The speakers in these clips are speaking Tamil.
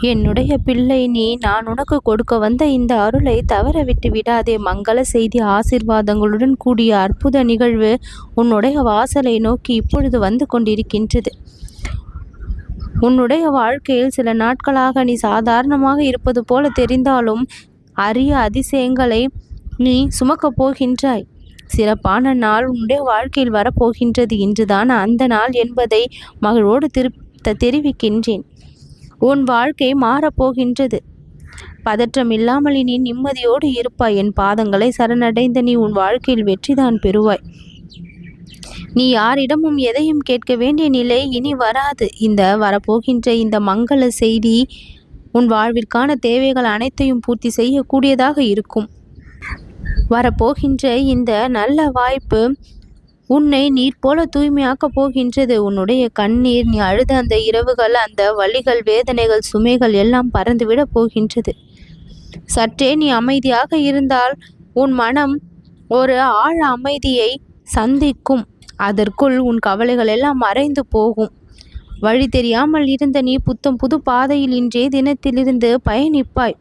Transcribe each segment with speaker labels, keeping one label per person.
Speaker 1: என்னுடைய பிள்ளை நீ நான் உனக்கு கொடுக்க வந்த இந்த அருளை தவற விட்டு விடாதே. மங்கள செய்தி ஆசிர்வாதங்களுடன் கூடிய அற்புத நிகழ்வு உன்னுடைய வாசலை நோக்கி இப்பொழுது வந்து கொண்டிருக்கின்றது. உன்னுடைய வாழ்க்கையில் சில நாட்களாக நீ சாதாரணமாக இருப்பது போல தெரிந்தாலும் அரிய அதிசயங்களை நீ சுமக்கப் போகின்றாய். சிறப்பான நாள் உன்னுடைய வாழ்க்கையில் வரப்போகின்றது. இன்றுதான் அந்த நாள் என்பதை மகளோடு திரு தெரிவிக்கின்றேன். உன் வாழ்க்கை மாறப்போகின்றது. பதற்றம் இல்லாமல் நீ நிம்மதியோடு இருப்பாய். என் பாதங்களை சரணடைந்த நீ உன் வாழ்க்கையில் வெற்றிதான் பெறுவாய். நீ யாரிடமும் எதையும் கேட்க வேண்டிய நிலை இனி வராது. இந்த வரப்போகின்ற இந்த மங்கள செய்தி உன் வாழ்விற்கான தேவைகள் அனைத்தையும் பூர்த்தி செய்யக்கூடியதாக இருக்கும். வரப்போகின்ற இந்த நல்ல வாய்ப்பு உன்னை நீர் போல தூய்மையாக்கப் போகின்றது. உன்னுடைய கண்ணீர் நீ அழுத அந்த இரவுகள் அந்த வழிகள் வேதனைகள் சுமைகள் எல்லாம் பறந்துவிட போகின்றது. சற்றே நீ அமைதியாக இருந்தால் உன் மனம் ஒரு ஆழ அமைதியை சந்திக்கும். அதற்குள் உன் கவலைகள் எல்லாம் மறைந்து போகும். வழி தெரியாமல் இருந்த நீ புத்தம் புது பாதையில் இன்றே தினத்திலிருந்து பயணிப்பாய்.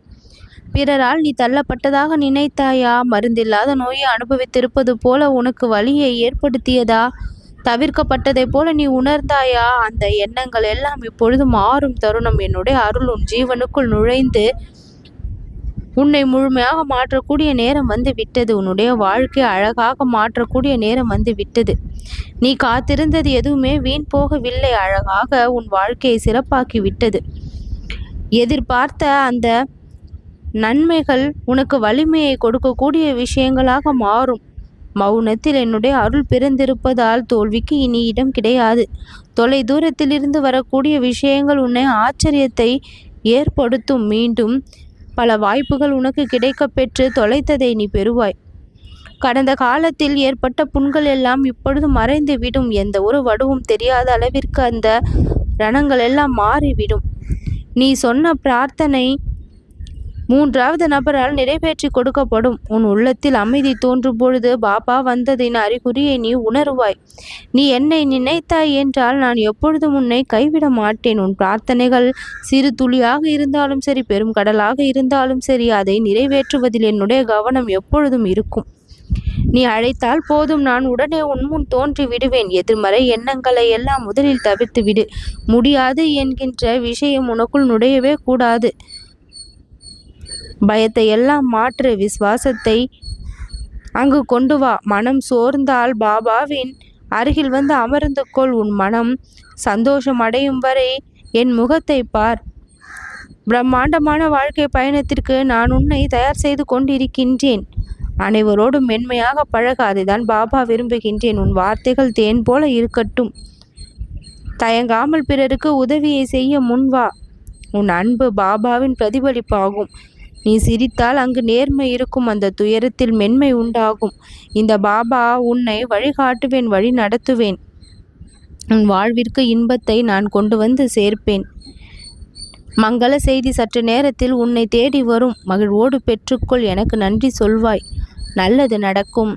Speaker 1: பிறரால் நீ தள்ளப்பட்டதாக நினைத்தாயா? மருந்தில்லாத நோயை அனுபவித்திருப்பது போல உனக்கு வழியை ஏற்படுத்தியதா? தவிர்க்கப்பட்டதை போல நீ உணர்ந்தாயா? அந்த எண்ணங்கள் எல்லாம் இப்பொழுது மாறும் தருணம். என்னுடைய அருள் உன் ஜீவனுக்குள் நுழைந்து உன்னை முழுமையாக மாற்றக்கூடிய நேரம் வந்து விட்டது. உன்னுடைய வாழ்க்கை அழகாக மாற்றக்கூடிய நேரம் வந்து விட்டது. நீ காத்திருந்தது எதுவுமே வீண் போகவில்லை. அழகாக உன் வாழ்க்கையை சிறப்பாக்கி விட்டது. எதிர்பார்த்த அந்த நன்மைகள் உனக்கு வலிமையை கொடுக்கக்கூடிய விஷயங்களாக மாறும். மௌனத்தில் என்னுடைய அருள் பிறந்திருப்பதால் தோல்விக்கு இனி இடம் கிடையாது. தொலை தூரத்திலிருந்து வரக்கூடிய விஷயங்கள் உன்னை ஆச்சரியத்தை ஏற்படுத்தும். மீண்டும் பல வாய்ப்புகள் உனக்கு கிடைக்க பெற்று தொலைத்ததை நீ பெறுவாய். கடந்த காலத்தில் ஏற்பட்ட புண்கள் எல்லாம் இப்பொழுது மறைந்து விடும் எந்த ஒரு வடுவும் தெரியாத அளவிற்கு அந்த ரணங்கள் எல்லாம் மாறிவிடும். நீ சொன்ன பிரார்த்தனை மூன்றாவது நபரால் நிறைவேற்றி கொடுக்கப்படும். உன் உள்ளத்தில் அமைதி தோன்றும் பொழுது பாபா வந்ததின் அறிகுறியை நீ உணருவாய். நீ என்னை நினைத்தாய் என்றால் நான் எப்பொழுதும் உன்னை கைவிட மாட்டேன். உன் பிரார்த்தனைகள் சிறு துளியாக இருந்தாலும் சரி பெரும் கடலாக இருந்தாலும் சரி அதை நிறைவேற்றுவதில் என்னுடைய கவனம் எப்பொழுதும் இருக்கும். நீ அழைத்தால் போதும் நான் உடனே உன்முன் தோன்றி விடுவேன். எதிர்மறை எண்ணங்களை எல்லாம் முதலில் தவிர்த்து விடு. முடியாது என்கின்ற விஷயம் உனக்குள் நுழையவே கூடாது. பயத்தை எல்லாம் மாற்று. விசுவாசத்தை அங்கு கொண்டு வா. மனம் சோர்ந்தால் பாபாவின் அருகில் வந்து அமர்ந்து கொள். உன் மனம் சந்தோஷம் அடையும் வரை என் முகத்தை பார். பிரம்மாண்டமான வாழ்க்கை பயணத்திற்கு நான் உன்னை தயார் செய்து கொண்டிருக்கின்றேன். அனைவரோடும் மென்மையாக பழக அதைதான் பாபா விரும்புகின்றேன். உன் வார்த்தைகள் தேன் போல இருக்கட்டும். தயங்காமல் பிறருக்கு உதவியை செய்ய முன்வா உன் அன்பு பாபாவின் பிரதிபலிப்பாகும். நீ சிரித்தால் அங்கு நேர்மை இருக்கும் அந்த துயரத்தில் மென்மை உண்டாகும். இந்த பாபா உன்னை வழிகாட்டுவேன் வழி நடத்துவேன். உன் வாழ்விற்கு இன்பத்தை நான் கொண்டு வந்து சேர்ப்பேன். மங்கள செய்தி சற்று நேரத்தில் உன்னை தேடி வரும். மகிழ்வோடு பெற்றுக்கொள் எனக்கு நன்றி சொல்வாய். நல்லது நடக்கும்.